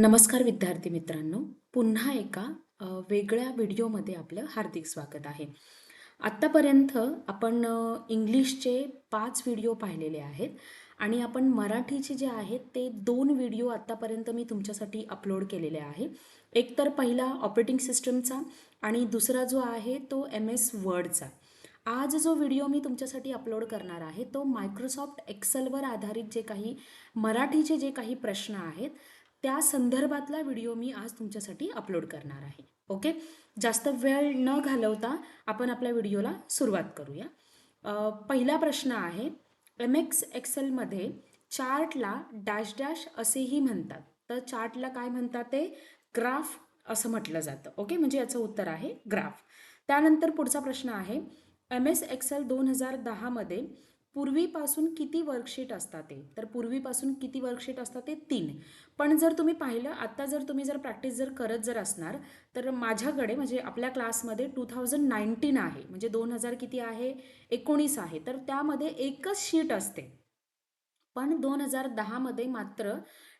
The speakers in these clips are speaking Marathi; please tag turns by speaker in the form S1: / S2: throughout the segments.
S1: नमस्कार विद्यार्थी मित्रांनो. पुन्हा एका वेगळ्या व्हिडिओमध्ये आपलं हार्दिक स्वागत आहे. आत्तापर्यंत आपण इंग्लिशचे पाच व्हिडिओ पाहिलेले आहेत आणि आपण मराठीचे जे आहेत ते दोन व्हिडिओ आत्तापर्यंत मी तुमच्यासाठी अपलोड केलेले आहे. एक तर पहिला ऑपरेटिंग सिस्टमचा आणि दुसरा जो आहे तो एम एस वर्डचा. आज जो व्हिडिओ मी तुमच्यासाठी अपलोड करणार आहे तो मायक्रोसॉफ्ट एक्सेलवर आधारित जे काही मराठीचे जे काही प्रश्न आहेत त्या संदर्भातला व्हिडिओ मी आज तुमच्यासाठी अपलोड करणार आहे. ओके? जास्त वेळ न घालवता आपण आपल्या व्हिडिओला सुरुवात करूया. पहिला प्रश्न आहे एम एक्स एक्सेलमध्ये चार्टला डॅश डॅश असेही म्हणतात. तर चार्टला काय म्हणतात ते? ग्राफ असं म्हटलं जातं. ओके? म्हणजे याचं उत्तर आहे ग्राफ त्यानंतर पुढचा प्रश्न आहे एम एस एक्सेल दोन हजार दहामध्ये पूर्वीपासून किती वर्कशीट असतात ते? तर पूर्वीपासून किती वर्कशीट असतात ते? तीन. पण जर तुम्ही पाहिलं आत्ता जर तुम्ही जर प्रॅक्टिस जर करत जर असणार तर माझ्याकडे म्हणजे आपल्या क्लासमध्ये टू थाउजंड नाईन्टीन आहे. म्हणजे दोन हजार किती आहे? एकोणीस आहे. तर त्यामध्ये एकच शीट असते. पण दोन हजार दहामध्ये मात्र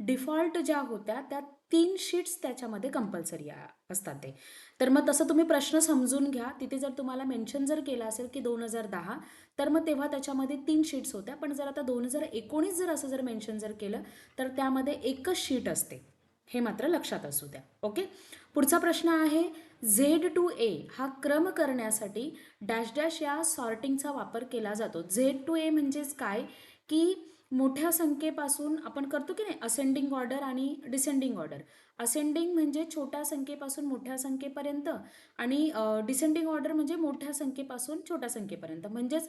S1: डिफॉल्ट ज्या होत्या त्या तीन शीट्स त्याच्यामध्ये कंपल्सरी असतात ते. तर मग तसं तुम्ही प्रश्न समजून घ्या. तिथे जर तुम्हाला मेन्शन जर केलं असेल की दोन हजार दहा तर मग तेव्हा त्याच्यामध्ये तीन शीट्स होत्या. पण जर आता दोन हजार एकोणीस जर असं जर मेन्शन जर केलं तर त्यामध्ये एकच शीट असते. हे मात्र लक्षात असू द्या. ओके? पुढचा प्रश्न आहे झेड टू ए हा क्रम करण्यासाठी डॅश डॅश या सॉर्टिंगचा वापर केला जातो. झेड टू ए म्हणजेच काय? की मोठ्या संख्येपासून आपण करतो की नाही? असेंडिंग ऑर्डर आणि डिसेंडिंग ऑर्डर असेंडिंग म्हणजे छोट्या संख्येपासून मोठ्या संख्येपर्यंत आणि डिसेंडिंग ऑर्डर म्हणजे मोठ्या संख्येपासून छोट्या संख्येपर्यंत. म्हणजेच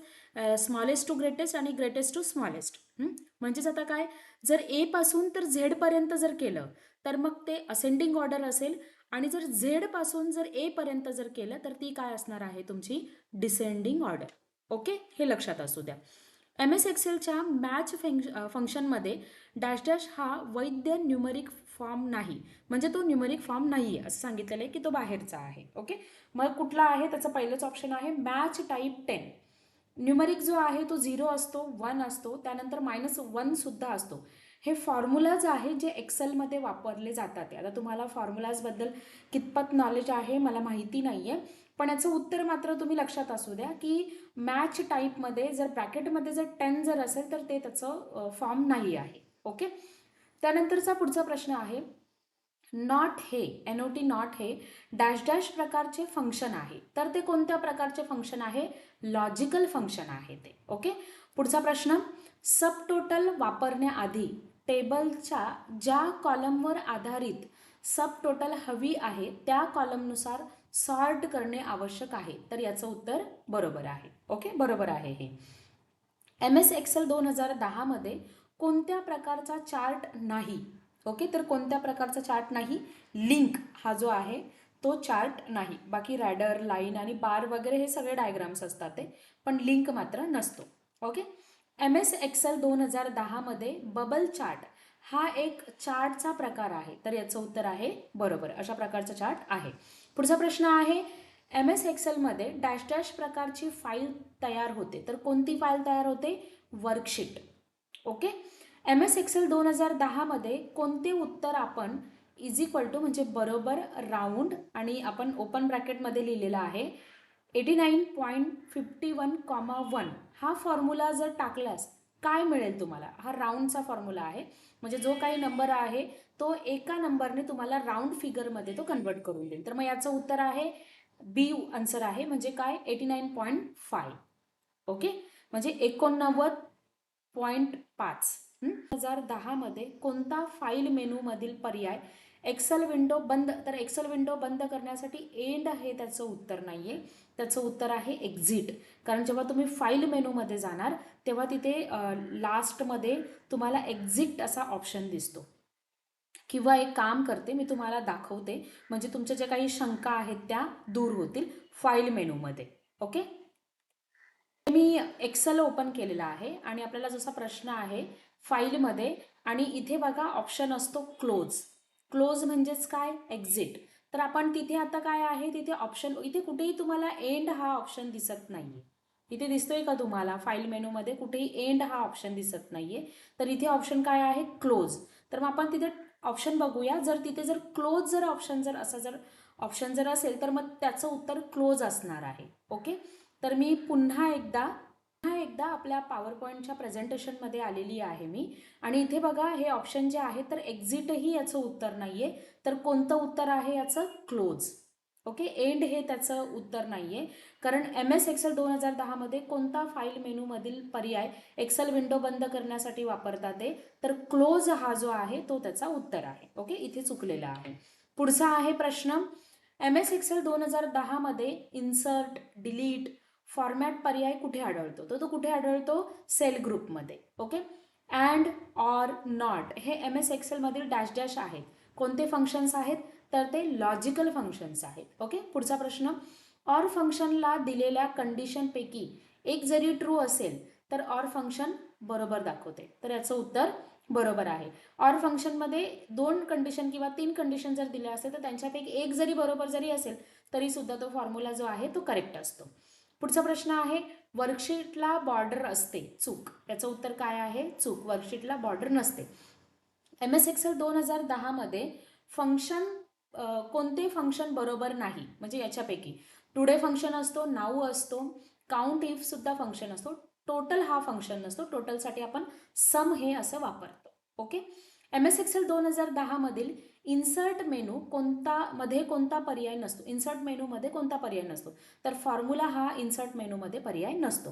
S1: स्मॉलेस्ट टू ग्रेटेस्ट आणि ग्रेटेस्ट टू स्मॉलेस्ट म्हणजेच आता काय? जर ए पासून तर झेडपर्यंत जर केलं तर मग ते असेंडिंग ऑर्डर असेल आणि जर झेडपासून जर ए पर्यंत जर केलं तर ती काय असणार आहे तुमची? डिसेंडिंग ऑर्डर ओके हे लक्षात असू द्या. एम एस एक्सेलच्या मॅच फंक्श फंक्शनमध्ये डॅश डॅश हा वैद्य न्यूमरिक फॉर्म नाही. म्हणजे तो न्यूमरिक फॉर्म नाही आहे असं सांगितलेलं आहे की तो बाहेरचा आहे. ओके? मग कुठला आहे? त्याचं पहिलंच ऑप्शन आहे मॅच टाईप टेन. न्यूमरिक जो आहे तो झिरो असतो वन असतो त्यानंतर मायनस वनसुद्धा असतो. हे फॉर्म्युलाज आहे जे एक्सेलमध्ये वापरले जातात. आता तुम्हाला फॉर्म्युलाजबद्दल कितपत नॉलेज आहे मला माहिती नाही आहे पण याचं उत्तर मात्र तुम्ही लक्षात असू द्या की मॅच टाईपमध्ये जर ब्रॅकेटमध्ये जर टेन जर असेल तर ते त्याचं फॉर्म नाही आहे. ओके त्यानंतरचा पुढचा प्रश्न आहे. नॉट हे एन ओ टी नॉट हे डॅश डॅश प्रकारचे फंक्शन आहे. तर ते कोणत्या प्रकारचे फंक्शन आहे? लॉजिकल फंक्शन आहे ते. ओके पुढचा प्रश्न. सब टोटल वापरण्याआधी टेबलच्या ज्या कॉलमवर आधारित सब टोटल हवी आहे त्या कॉलमनुसार सॉर्ट करणे आवश्यक आहे. तर याचं उत्तर बरोबर आहे. ओके? बरोबर आहे हे. एम एस एक्सेल दोन हजार दहामध्ये कोणत्या प्रकारचा चार्ट नाही? ओके? तर कोणत्या प्रकारचा चार्ट नाही? लिंक हा जो आहे तो चार्ट नाही. बाकी रॅडर लाईन आणि बार वगैरे हे सगळे डायग्राम्स असतात ते. पण लिंक मात्र नसतो. ओके? एम एस एक्सेल दोन हजार दहामध्ये बबल चार्ट हा एक चार्टचा प्रकार आहे. तर याचं उत्तर आहे बरोबर. अशा प्रकारचा चार्ट आहे. पुढचा प्रश्न आहे एम एस एक्सेलमध्ये डॅश डॅश प्रकारची फाईल तयार होते. तर कोणती फाईल तयार होते? Worksheet. Okay? M S Excel दोन हजार दहामध्ये कोणते उत्तर आपण इज इक्वल टू म्हणजे बरोबर राऊंड आणि आपण ओपन ब्रॅकेटमध्ये लिहिलेलं आहे? Eighty nine point fifty one comma one हा फॉर्म्युला जर टाकल्यास काय मिळेल तुम्हाला? हा राऊंडचा फॉर्म्युला आहे. म्हणजे जो काही नंबर आहे तो एका नंबरने तुम्हाला राऊंड फिगरमध्ये तो कन्वर्ट करून देईल. तर मग याचं उत्तर आहे बी आन्सर आहे म्हणजे काय? Eighty nine point five okay म्हणजे एकोणनव्वद पॉईंट पाच. हजार दहामध्ये कोणता फाईल मेनूमधील पर्याय एक्सेल विंडो बंद तर एक्सेल विंडो बंद करण्यासाठी एंड हे त्याचं उत्तर नाही आहे त्याचं उत्तर आहे एक्झिट कारण जेव्हा तुम्ही फाईल मेनूमध्ये जाणार तेव्हा तिथे लास्टमध्ये तुम्हाला एक्झिट असा ऑप्शन दिसतो. किंवा एक काम करते मी तुम्हाला दाखवते. म्हणजे तुमच्या ज्या काही शंका आहेत त्या दूर होतील फाईल मेनूमध्ये ओके मी एक्सेल ओपन केलेला आहे आणि आपल्याला जसा प्रश्न आहे फाईलमध्ये आणि इथे बघा ऑप्शन असतो क्लोज क्लोज म्हणजेच काय? एक्झिट तर आपण तिथे आता काय आहे? तिथे ऑप्शन इथे कुठेही तुम्हाला एंड हा ऑप्शन दिसत नाहीये. इथे दिसतोय का तुम्हाला? फाईल मेनूमध्ये कुठेही एंड हा ऑप्शन दिसत नाहीये. तर इथे ऑप्शन काय आहे? क्लोज तर मग आपण तिथे ऑप्शन बघूया. जर तिथे जर क्लोज जर ऑप्शन जर असं जर ऑप्शन जर असेल तर मग त्याचं उत्तर क्लोज असणार आहे. ओके तर मी पुन्हा एकदा पुन्हा एकदा आपल्या पॉवर पॉईंटच्या प्रेझेंटेशनमध्ये आलेली आहे मी. आणि इथे बघा हे ऑप्शन जे आहे तर एक्झिटही याचं उत्तर नाही आहे तर कोणतं उत्तर आहे याचं? क्लोज. ओके? एंड हे त्याचं उत्तर नाही आहे कारण एम एस एक्सेल दोन हजार दहामध्ये कोणता फाईल मेनूमधील पर्याय एक्सेल विंडो बंद करण्यासाठी वापरतात ते? तर क्लोज हा जो आहे तो त्याचा उत्तर आहे. ओके? इथे चुकलेला आहे. पुढचा आहे प्रश्न. एम एस एक्सेल दोन हजार दहामध्ये इन्सर्ट डिलीट फॉर्मॅट पर्याय कुठे आढळतो? तर तो कुठे आढळतो? सेल ग्रुपमध्ये. ओके? And or not. हे एम एस एक्सेलमधील डॅश डॅश आहेत. कोणते फंक्शन्स आहेत? तर ते लॉजिकल फंक्शन्स आहेत. ओके? पुढचा प्रश्न. ऑर फंक्शनला दिलेल्या कंडिशनपैकी एक जरी ट्रू असेल तर ऑर फंक्शन बरोबर दाखवते. तर याचं उत्तर बरोबर आहे. ऑर फंक्शनमध्ये दोन कंडिशन किंवा तीन कंडिशन जर दिल्या असेल तर त्यांच्यापैकी एक जरी बरोबर जरी असेल तरी सुद्धा तो फॉर्म्युला जो आहे तो करेक्ट असतो. पुढचा प्रश्न आहे वर्कशीटला बॉर्डर असते चूक. याचं उत्तर काय आहे? चूक. वर्कशीटला बॉर्डर नसते. एम एस एक्सेल दोन हजार दहामध्ये फंक्शन कोणते फंक्शन बरोबर नाही? म्हणजे याच्यापैकी. टुडे फंक्शन असतो नाऊ असतो काउंट इफ सुद्धा फंक्शन असतो. टोटल हा फंक्शन नसतो. टोटलसाठी आपण सम हे असं वापरतो. ओके? एम एस एक्सेल दोन हजार दहामधील इन्सर्ट मेनू कोणता मध्ये कोणता पर्याय नसतो. इन्सर्ट मेनूमध्ये कोणता पर्याय नसतो. तर फॉर्म्युला हा इन्सर्ट मेनूमध्ये पर्याय नसतो.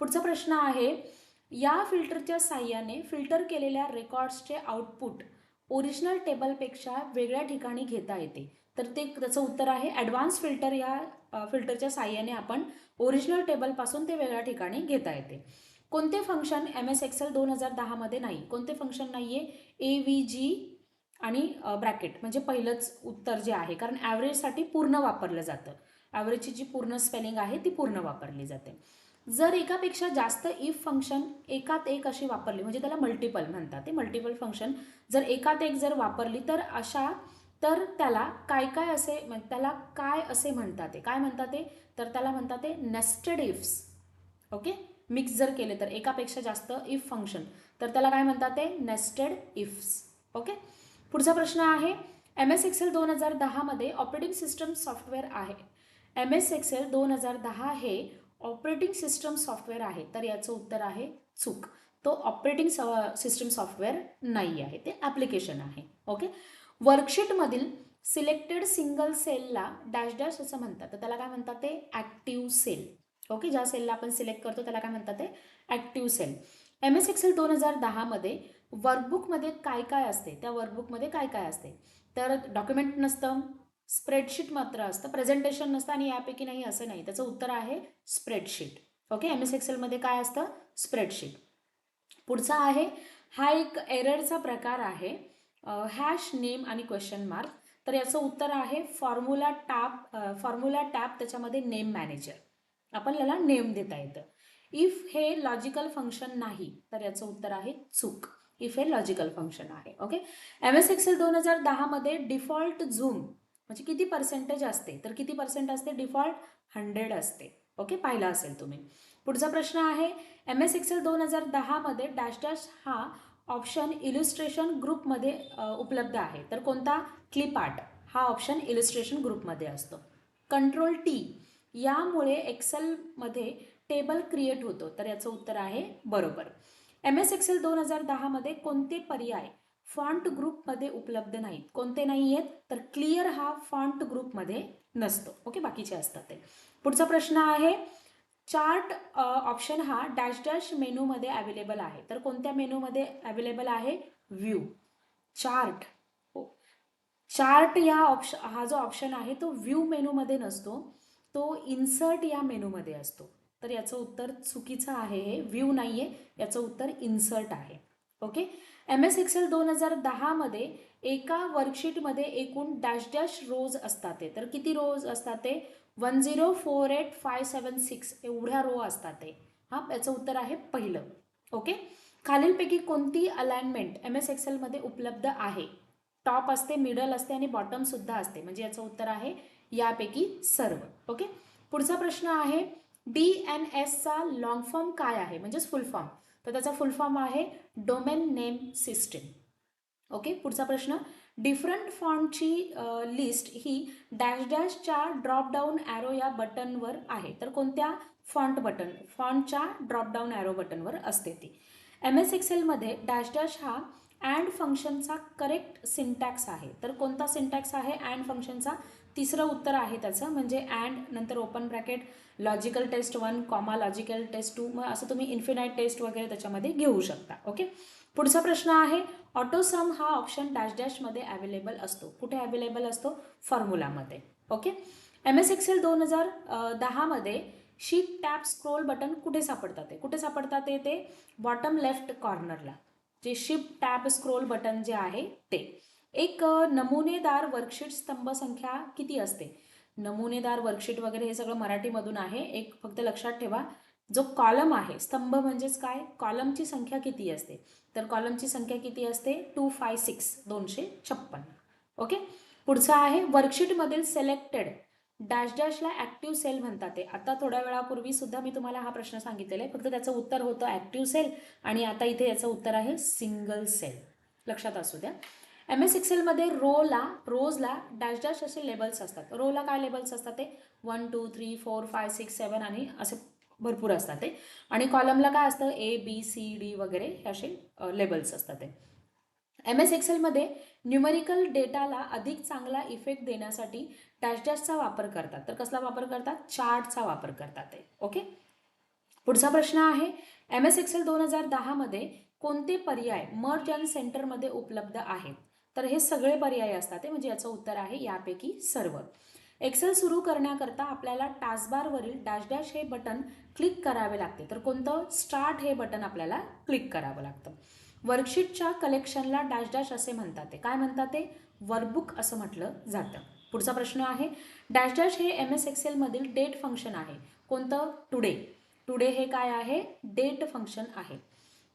S1: पुढचा प्रश्न आहे या फिल्टरच्या साह्याने फिल्टर केलेल्या रेकॉर्ड्सचे आउटपुट ओरिजिनल टेबलपेक्षा वेगळ्या ठिकाणी घेता येते. तर ते त्याचं उत्तर आहे ॲडव्हान्स फिल्टर या फिल्टरच्या साह्याने आपण ओरिजिनल टेबलपासून ते वेगळ्या ठिकाणी घेता येते. कोणते फंक्शन एम एस एक्सेल दोन हजार दहामध्ये नाही. कोणते फंक्शन नाही आहे ए व्ही जी आणि ब्रॅकेट म्हणजे पहिलंच उत्तर जे आहे कारण ॲव्हरेजसाठी पूर्ण वापरलं जातं. ॲव्हरेजची जी पूर्ण स्पेलिंग आहे ती पूर्ण वापरली जाते. जर एकापेक्षा जास्त इफ फंक्शन एकात एक अशी वापरली म्हणजे त्याला मल्टिपल म्हणतात ते मल्टिपल फंक्शन जर एकात एक जर वापरली तर अशा तर त्याला काय काय असे म्हणजे त्याला काय असे म्हणतात ते? काय म्हणतात ते? तर त्याला म्हणतात ते नेस्टेड इफ्स ओके? मिक्स जर केले तर एकापेक्षा जास्त इफ फंक्शन तर त्याला काय म्हणतात ते? Nested ifs okay? पुढचा प्रश्न आहे एम एस एक्सेल दोन हजार दहामध्ये ऑपरेटिंग सिस्टम सॉफ्टवेअर आहे. एम एस एक्सेल दोन हजार दहा हे ऑपरेटिंग सिस्टम सॉफ्टवेअर आहे. तर याचं उत्तर आहे चूक. तो ऑपरेटिंग सिस्टम सॉफ्टवेअर नाही आहे. ते ॲप्लिकेशन आहे. ओके वर्कशीटमधील सिलेक्टेड सिंगल सेलला डॅश डॅश असं म्हणतात. तर त्याला काय म्हणतात ते? ॲक्टिव्ह सेल ओके ज्या सेलला आपण सिलेक्ट करतो त्याला काय म्हणतात ते? Active cell M S Excel दोन हजार दहामध्ये वर्कबुकमध्ये काय काय असते? त्या वर्कबुकमध्ये काय काय असते? तर डॉक्युमेंट नसतं स्प्रेडशीट मात्र असतं प्रेझेंटेशन नसतं आणि यापैकी नाही असं नाही. त्याचं उत्तर आहे स्प्रेडशीट. ओके? एम एस एक्सेलमध्ये काय असतं? स्प्रेडशीट. पुढचा आहे हा एक एररचा प्रकार आहे हॅश नेम आणि क्वेश्चन मार्क. तर याचं उत्तर आहे फॉर्म्युला टॅप फॉर्म्युला टॅप त्याच्यामध्ये नेम मॅनेजर. आपण याला नेम देता येतं. इफ हे लॉजिकल फंक्शन नाही तर याचं उत्तर आहे चूक. इफ हे लॉजिकल फंक्शन आहे ओके एम एस एक्सेल दोन हजार दहामध्ये डिफॉल्ट झूम म्हणजे किती पर्सेंटेज असते? तर किती पर्सेंट असते? डिफॉल्ट हंड्रेड असते ओके पाहिला असेल तुम्ही. पुढचा प्रश्न आहे एम एस एक्सेल दोन हजार दहामध्ये डॅश डॅश हा ऑप्शन इलुस्ट्रेशन ग्रुपमध्ये उपलब्ध आहे. तर कोणता? क्लिप आर्ट हा ऑप्शन इलुस्ट्रेशन ग्रुपमध्ये असतो. कंट्रोल टी यामुळे एक्सेलमध्ये टेबल क्रिएट होतो. तर याचं उत्तर आहे बरोबर. एम एस एक्सेल दोन हजार दहामध्ये कोणते पर्याय फॉन्ट ग्रुपमध्ये उपलब्ध नाहीत? कोणते नाही आहेत तर क्लिअर हा फॉन्ट ग्रुपमध्ये नसतो. ओके बाकीचे असतात ते. पुढचा प्रश्न आहे चार्ट ऑप्शन हा डॅश डॅश मेनूमध्ये अवेलेबल आहे. तर कोणत्या मेनूमध्ये अवेलेबल आहे? व्ह्यू चार्ट हो. चार्ट या ऑप्शन हा जो ऑप्शन आहे तो व्ह्यू मेनूमध्ये नसतो. तो इन्सर्ट या मेनूमध्ये असतो. तर याचं उत्तर चुकीचं आहे हे व्ह्यू नाही आहे याचं उत्तर इन्सर्ट आहे. ओके? एम एस एक्सेल दोन हजार दहामध्ये एका वर्कशीटमध्ये एकूण डॅश डॅश रोज असतात ते. तर किती रोज असतात ते? One zero four eight five seven six एवढ्या रो असतात ते. हां याचं उत्तर आहे पहिलं. ओके? खालीलपैकी कोणती अलाइनमेंट एम एस एक्सेलमध्ये उपलब्ध आहे? टॉप असते मिडल असते आणि बॉटमसुद्धा असते. म्हणजे याचं उत्तर आहे यापैकी सर्व. ओके? पुढचा प्रश्न आहे डी एन एसचा लॉंग फॉर्म काय आहे? म्हणजेच फुल फॉर्म तर त्याचा फुल फॉर्म आहे डोमेन नेम सिस्टीम ओके पुढचा प्रश्न. डिफरंट फॉन्टची लिस्ट ही डॅश डॅशच्या ड्रॉपडाऊन ॲरो या बटनवर आहे. तर कोणत्या? फॉन्ट बटन फॉन्टच्या ड्रॉपडाऊन ॲरो बटनवर असते ती. एम एस एक्सेलमध्ये डॅश डॅश हा अँड फंक्शनचा करेक्ट सिंटॅक्स आहे. तर कोणता सिंटॅक्स आहे? अँड फंक्शनचा तिसरं उत्तर आहे त्याचं म्हणजे अँड नंतर open bracket logical test one comma logical test two मग असं तुम्ही इन्फिनाईट टेस्ट वगैरे त्याच्यामध्ये घेऊ शकता ओके पुढचा प्रश्न आहे ऑटोसम हा ऑप्शन डॅश डॅशमध्ये अवेलेबल असतो. कुठे अवेलेबल असतो? फॉर्म्युलामध्ये ओके एम एस एक्सेल दोन हजार दहामध्ये शीट टॅप स्क्रोल बटन कुठे सापडतात ते? कुठे सापडतात ते? ते बॉटम लेफ्ट कॉर्नरला जे शिफ्ट टॅप स्क्रोल बटन जे आहे ते. एक नमुनेदार वर्कशीट स्तंभ संख्या किती असते? नमुनेदार वर्कशीट वगैरे हे सगळं मराठीमधून आहे. एक फक्त लक्षात ठेवा. जो कॉलम आहे स्तंभ म्हणजेच काय? कॉलमची संख्या किती असते? तर कॉलमची संख्या किती असते? टू फाय सिक्स दोनशे छप्पन्न ओके पुढचा आहे वर्कशीटमधील सिलेक्टेड डॅश डॅशला ॲक्टिव्ह सेल म्हणतात ते. आता थोड्या वेळापूर्वी सुद्धा मी तुम्हाला हा प्रश्न सांगितलेला आहे. फक्त त्याचं उत्तर होतं ॲक्टिव्ह सेल आणि आता इथे याचं उत्तर आहे सिंगल सेल लक्षात असू द्या. एम एस एक्सेलमध्ये रोला रोजला डॅश डॅश असे लेबल्स असतात. रोला काय लेबल्स असतात ते? One two three four five six seven आणि असे भरपूर असतात ते. आणि कॉलमला काय असतं? ए बी सी डी वगैरे हे असे लेबल्स असतात ते. एम एस एक्सेलमध्ये न्यूमेरिकल डेटाला अधिक चांगला इफेक्ट देण्यासाठी डॅश डॅशचा वापर करतात. तर कसला वापर करतात? चार्टचा वापर करतात ते. ओके? पुढचा प्रश्न आहे एम एस एक्सेल दोन हजार दहामध्ये कोणते पर्याय मर्ज अँड सेंटरमध्ये उपलब्ध आहेत? तर हे सगळे पर्याय असतात ते म्हणजे याचं उत्तर आहे यापैकी सर्व. एक्सेल सुरू करण्याकरता आपल्याला टास्कबारवरील डॅश डॅश हे बटन क्लिक करावे लागते. तर कोणतं? स्टार्ट हे बटन आपल्याला क्लिक करावं लागतं. वर्कशीटच्या कलेक्शनला डॅश डॅश असे म्हणतात ते. काय म्हणतात ते? वर्कबुक असं म्हटलं जातं. पुढचा प्रश्न आहे डॅश डॅश हे एम एस एक्सेलमधील डेट फंक्शन आहे. कोणतं? टुडे टुडे हे काय आहे? डेट फंक्शन आहे.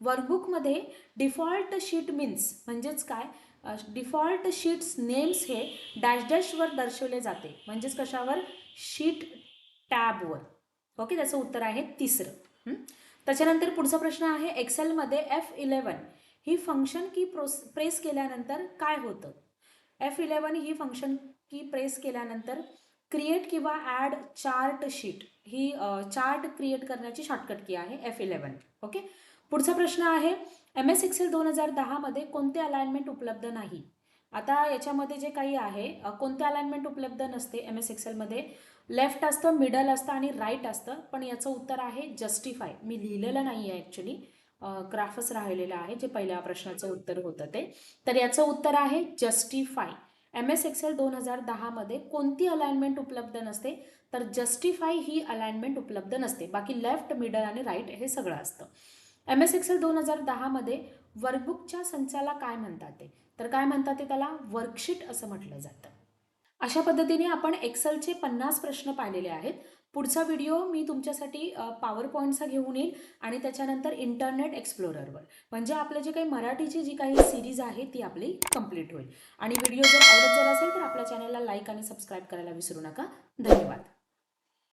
S1: वर्कबुकमध्ये डिफॉल्ट शीट मीन्स म्हणजेच काय? डिफॉल्ट शीट्स नेम्स हे डॅश डॅशवर दर्शवले जाते. म्हणजेच कशावर? शीट टॅबवर ओके त्याचं उत्तर आहे तिसरं. त्याच्यानंतर पुढचा प्रश्न आहे एक्सेलमध्ये एफ इलेवन ही फंक्शन की प्रोस प्रेस केल्यानंतर काय होतं? एफ इलेवन ही फंक्शन की प्रेस केल्यानंतर क्रिएट किंवा ॲड चार्ट शीट ही चार्ट क्रिएट करण्याची शॉर्टकट की आहे एफ इलेवन ओके पुढचा प्रश्न आहे एम एस एक्सेल दोन हजार दहामध्ये कोणते अलाइनमेंट उपलब्ध नाही? आता याच्यामध्ये जे काही आहे कोणते अलाइनमेंट उपलब्ध नसते एम एस एक्सेलमध्ये लेफ्ट असतं मिडल असतं आणि राईट असतं. पण याचं उत्तर आहे जस्टिफाय मी लिहिलेलं नाही आहे ॲक्च्युली ग्राफच राहिलेलं आहे जे पहिल्या प्रश्नाचं उत्तर होतं ते. तर याचं उत्तर आहे जस्टिफाय एम एस एक्सेल दोन हजार दहामध्ये कोणती अलाइनमेंट उपलब्ध नसते? तर जस्टिफाय ही अलाइनमेंट उपलब्ध नसते. बाकी लेफ्ट मिडल आणि राईट हे सगळं असतं. एम एस एक्सेल दोन हजार दहामध्ये वर्कबुकच्या संचाला काय म्हणतात ते? तर काय म्हणतात ते त्याला? वर्कशीट असं म्हटलं जातं. अशा पद्धतीने आपण एक्सेलचे पन्नास प्रश्न पाहिलेले आहेत. पुढचा व्हिडिओ मी तुमच्यासाठी पॉवर पॉईंटचा घेऊन येईल आणि त्याच्यानंतर इंटरनेट एक्सप्लोररवर. म्हणजे आपलं जे काही मराठीची जी काही सिरीज आहे ती आपली कंप्लीट होईल. आणि व्हिडिओ जर आवडत जर असेल तर आपल्या चॅनलला लाईक आणि सबस्क्राईब करायला विसरू नका. धन्यवाद.